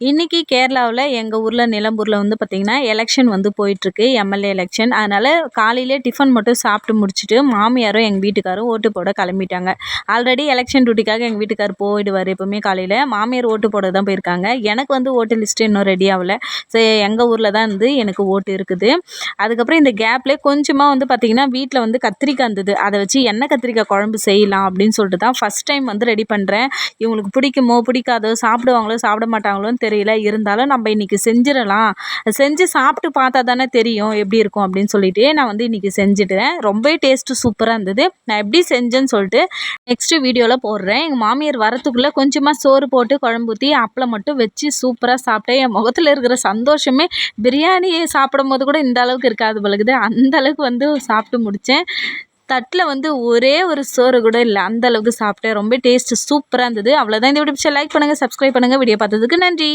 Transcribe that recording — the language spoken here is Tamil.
இன்றைக்கி கேரளாவில் எங்கள் ஊரில் நிலம்பூரில் வந்து பார்த்திங்கன்னா எலெக்ஷன் வந்து போயிட்டுருக்கு எம்எல்ஏ எலெக்ஷன் அதனால் காலையிலே டிஃபன் மட்டும் சாப்பிட்டு முடிச்சுட்டு மாமியாரும் எங்கள் வீட்டுக்காரும் ஓட்டு போட கிளம்பிட்டாங்க. ஆல்ரெடி எலெக்ஷன் டியூட்டிக்காக எங்கள் வீட்டுக்கார் போயிடுவார் எப்போவுமே காலையில். மாமியார் ஓட்டு போட தான் போயிருக்காங்க. எனக்கு வந்து ஓட்டு லிஸ்ட்டு இன்னும் ரெடி ஆகலை. ஸோ எங்கள் ஊரில் தான் வந்து எனக்கு ஓட்டு இருக்குது. அதுக்கப்புறம் இந்த கேப்பில் கொஞ்சமாக வந்து பார்த்திங்கன்னா வீட்டில் வந்து கத்திரிக்காய் இருந்தது. அதை வச்சு எண்ணெய் கத்திரிக்காய் குழம்பு செய்யலாம் அப்படின்னு சொல்லிட்டு தான் ஃபஸ்ட் டைம் வந்து ரெடி பண்ணுறேன் இவங்களுக்கு பிடிக்குமோ பிடிக்காதோ சாப்பிடுவாங்களோ சாப்பிட மாட்டாங்களோன்னு தெரியல. இருந்தாலும் நம்ம இன்றைக்கி செஞ்சிடலாம். செஞ்சு சாப்பிட்டு பார்த்தா தானே தெரியும் எப்படி இருக்கும் அப்படின்னு சொல்லிட்டு நான் வந்து இன்றைக்கி செஞ்சுட்டேன். ரொம்பவே டேஸ்ட்டு சூப்பராக இருந்தது. நான் எப்படி செஞ்சேன்னு சொல்லிட்டு நெக்ஸ்ட்டு வீடியோவில் போடுறேன். எங்கள் மாமியார் வரத்துக்குள்ளே கொஞ்சமாக சோறு போட்டு குழம்பு ஊற்றி அப்பளம் மட்டும் வச்சு சூப்பராக சாப்பிட்டேன். என் முகத்தில் இருக்கிற சந்தோஷமே பிரியாணி சாப்பிடும் போது கூட இந்த அளவுக்கு இருக்காது பழகுது அந்த அளவுக்கு வந்து சாப்பிட்டு முடித்தேன் தட்டில் வந்து ஒரே ஒரு சோறு கூட இல்லை. அந்த அளவுக்கு சாப்பிட்டேன். ரொம்ப டேஸ்ட்டு சூப்பராக இருந்தது. அவ்வளோதான் இந்த வீடியோ லைக் பண்ணுங்கள் சப்ஸ்கிரைப் பண்ணுங்கள் வீடியோ பார்த்ததுக்கு நன்றி.